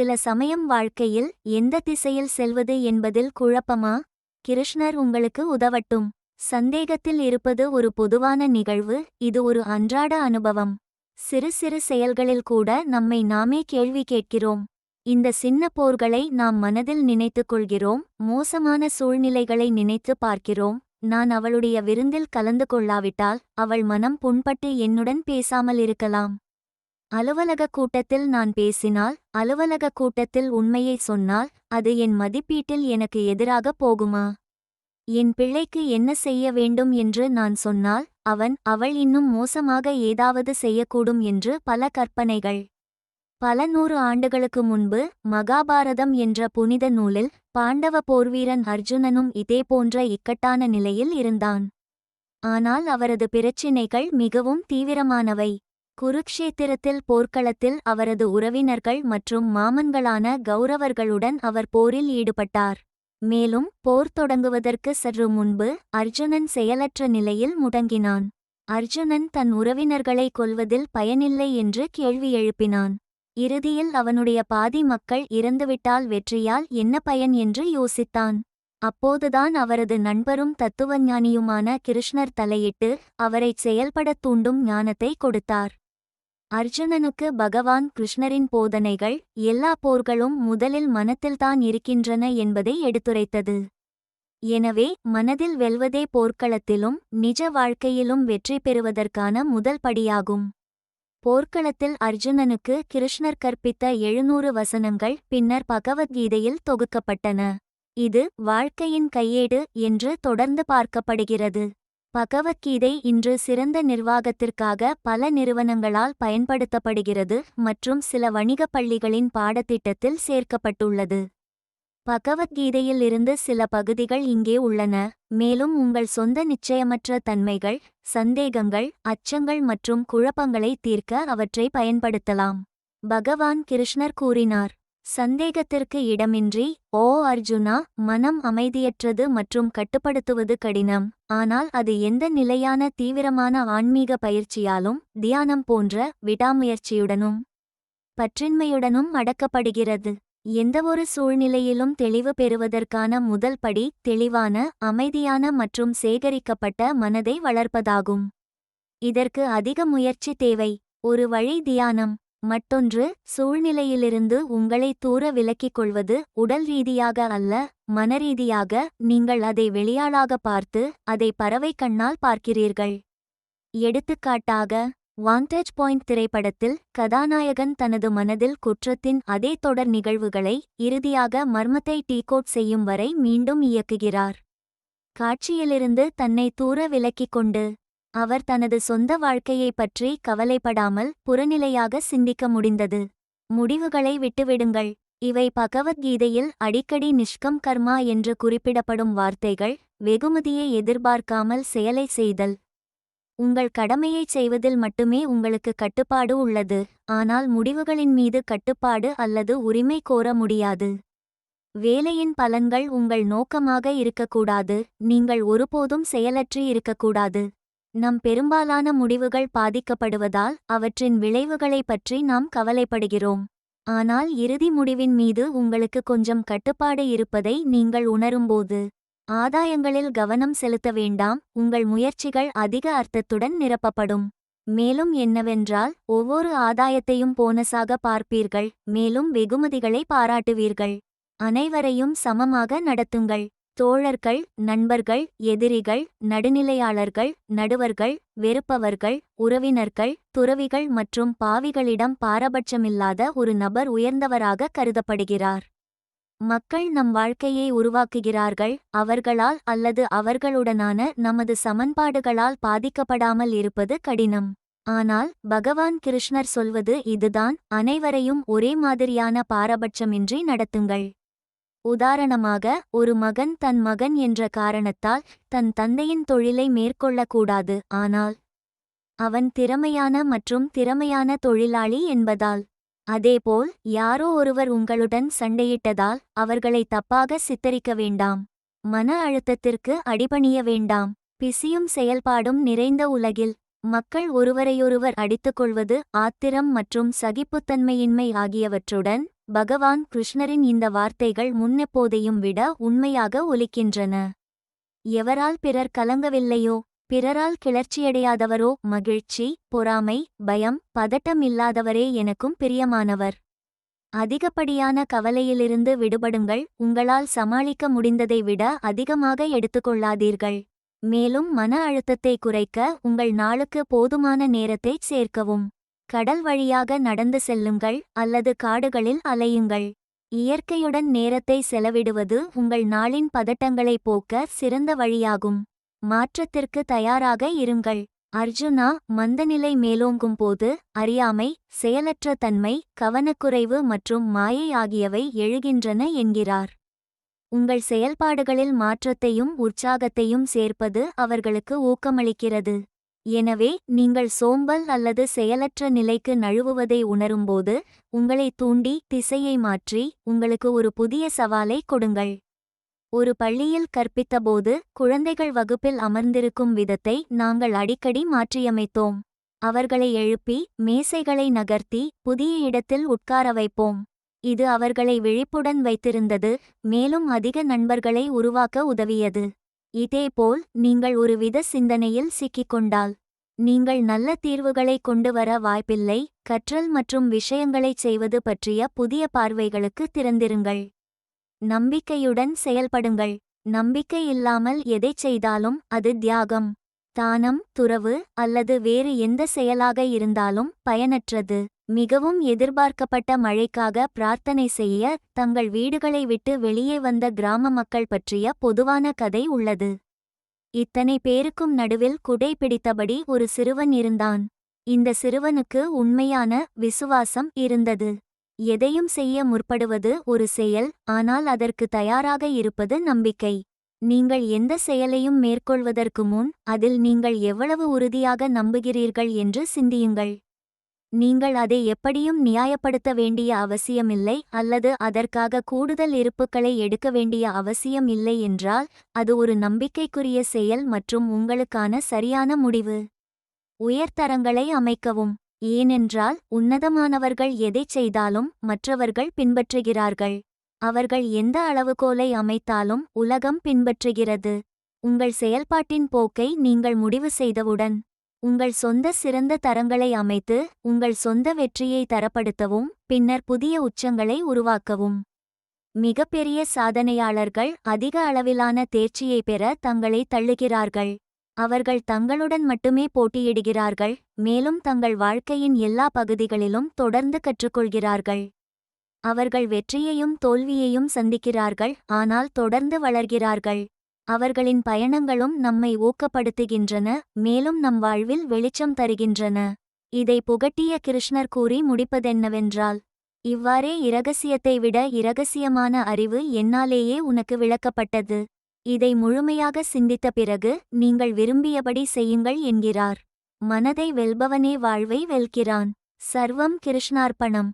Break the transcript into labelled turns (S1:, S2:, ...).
S1: சில சமயம் வாழ்க்கையில் எந்த திசையில் செல்வது என்பதில் குழப்பமா? கிருஷ்ணர் உங்களுக்கு உதவட்டும். சந்தேகத்தில் இருப்பது ஒரு பொதுவான நிகழ்வு இது ஒரு அன்றாட அனுபவம். சிறு சிறு செயல்களில் கூட நம்மை நாமே கேள்வி கேட்கிறோம். இந்த சின்ன போர்களை நாம் மனதில் நினைத்துக் கொள்கிறோம் மோசமான சூழ்நிலைகளை நினைத்து பார்க்கிறோம். நான் அவளுடைய விருந்தில் கலந்து கொள்ளாவிட்டால் அவள் மனம் புண்பட்டு என்னுடன் பேசாமல் இருக்கலாம். அலுவலக கூட்டத்தில் நான் பேசினால் அலுவலக கூட்டத்தில் உண்மையை சொன்னால் அது என் மதிப்பீட்டில் எனக்கு எதிராக போகுமா? என் பிள்ளைக்கு என்ன செய்ய வேண்டும் என்று நான் சொன்னால் அவன் அவள் இன்னும் மோசமாக ஏதாவது செய்யக்கூடும் என்று பல கற்பனைகள். பல நூறு ஆண்டுகளுக்கு முன்பு மகாபாரதம் என்ற புனித நூலில் பாண்டவ போர்வீரன் அர்ஜுனனும் இதேபோன்ற இக்கட்டான நிலையில் இருந்தான். ஆனால் அவரது பிரச்சினைகள் மிகவும் தீவிரமானவை. குருக்ஷேத்திரத்தில் போர்க்களத்தில் அவரது உறவினர்கள் மற்றும் மாமன்களான கௌரவர்களுடன் அவர் போரில் ஈடுபட்டார். மேலும் போர் தொடங்குவதற்கு சற்று முன்பு அர்ஜுனன் செயலற்ற நிலையில் முடங்கினான். அர்ஜுனன் தன் உறவினர்களை கொல்வதில் பயனில்லை என்று கேள்வி எழுப்பினான். இறுதியில் அவனுடைய பாதி மக்கள் இறந்துவிட்டால் வெற்றியால் என்ன பயன் என்று யோசித்தான். அப்போதுதான் அவரது நண்பரும் தத்துவஞானியுமான கிருஷ்ணர் தலையிட்டு அவரைச் செயல்படத் தூண்டும் ஞானத்தை கொடுத்தார். அர்ஜுனனுக்கு பகவான் கிருஷ்ணரின் போதனைகள் எல்லா போர்களும் முதலில் மனத்தில்தான் இருக்கின்றன என்பதை எடுத்துரைத்தது. எனவே மனதில் வெல்வதே போர்க்களத்திலும் நிஜ வாழ்க்கையிலும் வெற்றி பெறுவதற்கான முதல் படியாகும். போர்க்களத்தில் அர்ஜுனனுக்கு கிருஷ்ணர் கற்பித்த எழுநூறு வசனங்கள் பின்னர் பகவத்கீதையில் தொகுக்கப்பட்டன. இது வாழ்க்கையின் கையேடு என்று தொடர்ந்து பார்க்கப்படுகிறது. பகவத்கீதை இன்று சிறந்த நிர்வாகத்திற்காக பல நிறுவனங்களால் பயன்படுத்தப்படுகிறது மற்றும் சில வணிகப் பள்ளிகளின் பாடத்திட்டத்தில் சேர்க்கப்பட்டுள்ளது. பகவத்கீதையில் இருந்து சில பகுதிகள் இங்கே உள்ளன. மேலும் உங்கள் சொந்த நிச்சயமற்ற தன்மைகள் சந்தேகங்கள் அச்சங்கள் மற்றும் குழப்பங்களை தீர்க்க அவற்றை பயன்படுத்தலாம். பகவான் கிருஷ்ணர் கூறினார் சந்தேகத்திற்கு இடமின்றி ஓ அர்ஜுனா மனம் அமைதியற்றது மற்றும் கட்டுப்படுத்துவது கடினம். ஆனால் அது எந்த நிலையான தீவிரமான ஆன்மீக பயிற்சியாலும் தியானம் போன்ற விடாமுயற்சியுடனும் பற்றின்மையுடனும் அடக்கப்படுகிறது. எந்தவொரு சூழ்நிலையிலும் தெளிவு பெறுவதற்கான முதல் படி தெளிவான அமைதியான மற்றும் சேகரிக்கப்பட்ட மனதை வளர்ப்பதாகும். இதற்கு அதிக முயற்சி தேவை. ஒரு வழி தியானம். மற்றொன்று சூழ்நிலையிலிருந்து உங்களை தூர விலக்கிக் கொள்வது உடல் ரீதியாக அல்ல மனரீதியாக நீங்கள் அதை வெளியாளாக பார்த்து அதை பறவை கண்ணால் பார்க்கிறீர்கள். எடுத்துக்காட்டாக வாண்டேஜ் பாயிண்ட் திரைப்படத்தில் கதாநாயகன் தனது மனதில் குற்றத்தின் அதே தொடர் நிகழ்வுகளை இறுதியாக மர்மத்தை டீகோட் செய்யும் வரை மீண்டும் இயக்குகிறார். காட்சியிலிருந்து தன்னை தூர விலக்கிக் கொண்டு அவர் தனது சொந்த வாழ்க்கையைப் பற்றி கவலைப்படாமல் புறநிலையாக சிந்திக்க முடிந்தது. முடிவுகளை விட்டுவிடுங்கள். இவை பகவத்கீதையில் அடிக்கடி நிஷ்கம் கர்மா என்று குறிப்பிடப்படும் வார்த்தைகள். வெகுமதியை எதிர்பார்க்காமல் செயலை செய்தல். உங்கள் கடமையைச் செய்வதில் மட்டுமே உங்களுக்கு கட்டுப்பாடு உள்ளது. ஆனால் முடிவுகளின் மீது கட்டுப்பாடு அல்லது உரிமை கோர முடியாது. வேலையின் பலன்கள் உங்கள் நோக்கமாக இருக்கக்கூடாது. நீங்கள் ஒருபோதும் செயலற்றி இருக்கக்கூடாது. நம் பெரும்பாலான முடிவுகள் பாதிக்கப்படுவதால் அவற்றின் விளைவுகளைப் பற்றி நாம் கவலைப்படுகிறோம். ஆனால் இறுதி முடிவின் மீது உங்களுக்கு கொஞ்சம் கட்டுப்பாடு இருப்பதை நீங்கள் உணரும்போது ஆதாயங்களில் கவனம் செலுத்த வேண்டாம் உங்கள் முயற்சிகள் அதிக அர்த்தத்துடன் நிரப்பப்படும். மேலும் என்னவென்றால் ஒவ்வொரு ஆதாயத்தையும் போனஸாக பார்ப்பீர்கள் மேலும் வெகுமதிகளை பாராட்டுவீர்கள். அனைவரையும் சமமாக நடத்துங்கள். தோழர்கள் நண்பர்கள் எதிரிகள் நடுநிலையாளர்கள் நடுவர்கள் வெறுப்பவர்கள் உறவினர்கள் துறவிகள் மற்றும் பாவிகளிடம் பாரபட்சமில்லாத ஒரு நபர் உயர்ந்தவராக கருதப்படுகிறார். மக்கள் நம் வாழ்க்கையை உருவாக்குகிறார்கள் அவர்களால் அல்லது அவர்களுடனான நமது சமன்பாடுகளால் பாதிக்கப்படாமல் இருப்பது கடினம். ஆனால் பகவான் கிருஷ்ணர் சொல்வது இதுதான் அனைவரையும் ஒரே மாதிரியான பாரபட்சமின்றி நடத்துங்கள். உதாரணமாக ஒரு மகன் தன் மகன் என்ற காரணத்தால் தன் தந்தையின் தொழிலை மேற்கொள்ளக்கூடாது ஆனால் அவன் திறமையான மற்றும் திறமையான தொழிலாளி என்பதால். அதேபோல் யாரோ ஒருவர் உங்களுடன் சண்டையிட்டதால் அவர்களை தப்பாக சித்தரிக்க வேண்டாம் மன அழுத்தத்திற்கு அடிபணிய வேண்டாம் பிசியும் செயல்பாடும் நிறைந்த உலகில் மக்கள் ஒருவரையொருவர் அடித்துக்கொள்வது ஆத்திரம் மற்றும் சகிப்புத்தன்மையின்மை ஆகியவற்றுடன் பகவான் கிருஷ்ணரின் இந்த வார்த்தைகள் முன்னெப்போதையும் விட உண்மையாக ஒலிக்கின்றன. எவரால் பிறர் கலங்கவில்லையோ பிறரால் கிளர்ச்சியடையாதவரோ மகிழ்ச்சி பொறாமை பயம் பதட்டம் இல்லாதவரே எனக்கும் பிரியமானவர். அதிகப்படியான கவலையிலிருந்து விடுபடுங்கள் உங்களால் சமாளிக்க முடிந்ததை விட அதிகமாக எடுத்துக்கொள்ளாதீர்கள். மேலும் மன அழுத்தத்தை குறைக்க உங்கள் நாளுக்கு போதுமான நேரத்தை சேர்க்கவும். கடல் வழியாக நடந்து செல்லுங்கள் அல்லது காடுகளில் அலையுங்கள். இயற்கையுடன் நேரத்தை செலவிடுவது உங்கள் நாளின் பதட்டங்களை போக்க சிறந்த வழியாகும். மாற்றத்திற்கு தயாராக இருங்கள். அர்ஜுனா மந்தநிலை மேலோங்கும் போது அறியாமை செயலற்ற தன்மை கவனக்குறைவு மற்றும் மாயை ஆகியவை எழுகின்றன என்கிறார். உங்கள் செயல்பாடுகளில் மாற்றத்தையும் உற்சாகத்தையும் சேர்ப்பது அவர்களுக்கு ஊக்கமளிக்கிறது. எனவே நீங்கள் சோம்பல் அல்லது செயலற்ற நிலைக்கு நழுவுவதை உணரும்போது உங்களை தூண்டி திசையை மாற்றி உங்களுக்கு ஒரு புதிய சவாலை கொடுங்கள். ஒரு பள்ளியில் கற்பித்தபோது குழந்தைகள் வகுப்பில் அமர்ந்திருக்கும் விதத்தை நாங்கள் அடிக்கடி மாற்றியமைத்தோம். அவர்களை எழுப்பி மேசைகளை நகர்த்தி புதிய இடத்தில் உட்கார வைப்போம். இது அவர்களை விழிப்புடன் வைத்திருந்தது மேலும் அதிக நண்பர்களை உருவாக்க உதவியது. இதேபோல் நீங்கள் ஒருவித சிந்தனையில் சிக்கிக்கொண்டால் நீங்கள் நல்ல தீர்வுகளை கொண்டு வர வாய்ப்பில்லை கற்றல் மற்றும் விஷயங்களைச் செய்வது பற்றிய புதிய பார்வைகளுக்கு திறந்திருங்கள். நம்பிக்கையுடன் செயல்படுங்கள். நம்பிக்கை இல்லாமல் எதைச் செய்தாலும் அது தியாகம் தானம் துறவு அல்லது வேறு எந்த செயலாக இருந்தாலும் பயனற்றது. மிகவும் எதிர்பார்க்கப்பட்ட மழைக்காக பிரார்த்தனை செய்ய தங்கள் வீடுகளை விட்டு வெளியே வந்த கிராம மக்கள் பற்றிய பொதுவான கதை உள்ளது. இத்தனை பேருக்கும் நடுவில் குடை பிடித்தபடி ஒரு சிறுவன் இருந்தான். இந்த சிறுவனுக்கு உண்மையான விசுவாசம் இருந்தது. எதையும் செய்ய முற்படுவது ஒரு செயல் ஆனால் அதற்கு தயாராக இருப்பது நம்பிக்கை. நீங்கள் எந்த செயலையும் மேற்கொள்வதற்கு முன் அதில் நீங்கள் எவ்வளவு உறுதியாக நம்புகிறீர்கள் என்று சிந்தியுங்கள். நீங்கள் அதை எப்படியும் நியாயப்படுத்த வேண்டிய அவசியமில்லை அல்லது அதற்காக கூடுதல் இருப்புக்களை எடுக்க வேண்டிய அவசியம் இல்லை என்றால் அது ஒரு நம்பிக்கைக்குரிய செயல் மற்றும் உங்களுக்கான சரியான முடிவு. உயர்தரங்களை அமைக்கவும். ஏனென்றால் உன்னதமானவர்கள் எதைச் செய்தாலும் மற்றவர்கள் பின்பற்றுகிறார்கள். அவர்கள் எந்த அளவுகோலை அமைத்தாலும் உலகம் பின்பற்றுகிறது. உங்கள் செயல்பாட்டின் போக்கை நீங்கள் முடிவு செய்தவுடன். உங்கள் சொந்த சிறந்த தரங்களை அமைத்து உங்கள் சொந்த வெற்றியை தரப்படுத்தவும் பின்னர் புதிய உச்சங்களை உருவாக்கவும். மிகப்பெரிய சாதனையாளர்கள் அதிக அளவிலான தேர்ச்சியை பெற தங்களை தள்ளுகிறார்கள். அவர்கள் தங்களுடன் மட்டுமே போட்டியிடுகிறார்கள் மேலும் தங்கள் வாழ்க்கையின் எல்லா பகுதிகளிலும் தொடர்ந்து கற்றுக்கொள்கிறார்கள். அவர்கள் வெற்றியையும் தோல்வியையும் சந்திக்கிறார்கள் ஆனால் தொடர்ந்து வளர்கிறார்கள். அவர்களின் பயணங்களும் நம்மை ஊக்கப்படுத்துகின்றன மேலும் நம் வாழ்வில் வெளிச்சம் தருகின்றன. இதை புகட்டிய கிருஷ்ணர் கூறி முடிப்பதென்னவென்றால் இவ்வாறே இரகசியத்தை விட இரகசியமான அறிவு என்னாலேயே உனக்கு விளக்கப்பட்டது. இதை முழுமையாக சிந்தித்த பிறகு நீங்கள் விரும்பியபடி செய்யுங்கள் என்கிறார். மனதை வெல்பவனே வாழ்வை வெல்கிறான். சர்வம் கிருஷ்ணார்ப்பணம்.